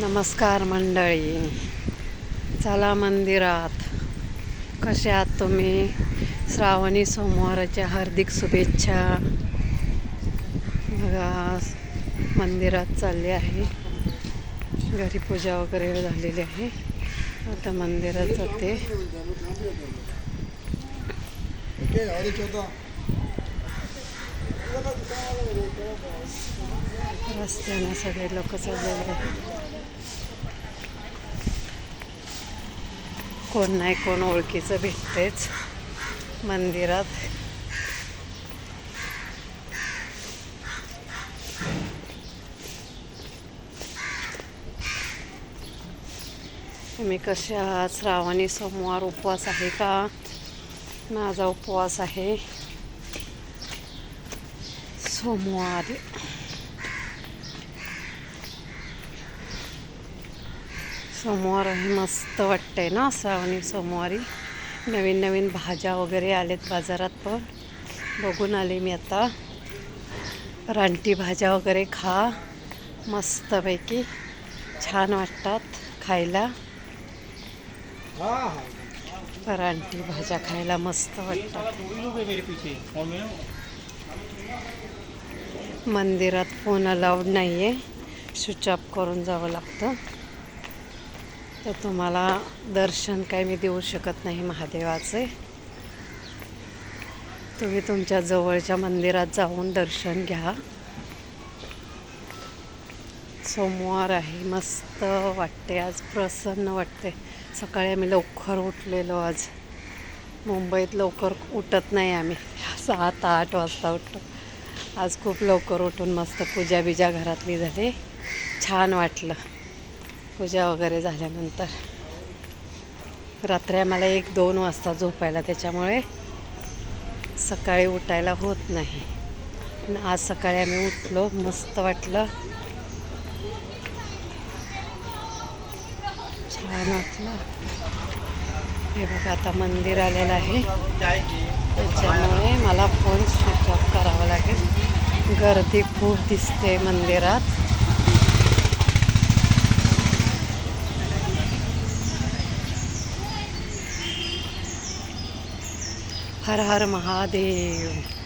नमस्कार मंडळी. चला मंदिरात. कसे आहात तुम्ही? श्रावणी सोमवाराच्या हार्दिक शुभेच्छा. बघा मंदिरात चालले आहे. घरी पूजा वगैरे झालेली आहे. आता मंदिरात जाते. रस्त्याने सगळे लोक चाललेले कोण नाही कोण ओळखीचं भेटतेच मंदिरात. तुम्ही कसे आहात? श्रावणी सोमवार उपवास आहे का? माझा उपवास आहे. सोमवार सोमवार आहे मस्त वाटतंय ना श्रावणी सोमवारी नवीन नवीन भाज्या वगैरे आलेत बाजारात पण बघून आले मी आता. रानटी भाज्या वगैरे खा. मस्तपैकी. छान वाटतात खायला. रानटी भाज्या खायला मस्त वाटतात. मंदिरात फोन अलाउड नाही आहे स्विच ऑफ करून जावं लागतं. तर तुम्हाला दर्शन काही मी देऊ शकत नाही महादेवाचे. तुम्ही तुमच्या जवळच्या मंदिरात जाऊन दर्शन घ्या. सोमवार आहे. मस्त वाटते. आज प्रसन्न वाटते. सकाळी आम्ही लवकर उठलेलो आज. मुंबईत लवकर उठत नाही आम्ही. सात आठ वाजता उठतो आज खूप लवकर उठून मस्त पूजा बिजा घरातली झाली. छान वाटलं. पूजा वगैरे झाल्यानंतर. रात्री आम्हाला एक दोन वाजता झोपायला त्याच्यामुळे सकाळी उठायला होत नाही. पण आज सकाळी आम्ही उठलो मस्त वाटलं. छान वाटलं. हे बघा आता मंदिर आलेलं आहे. त्याच्यामुळे मला फोन स्विच ऑफ करावा लागेल गर्दी खूप दिसते मंदिरात. हर हर महादेव.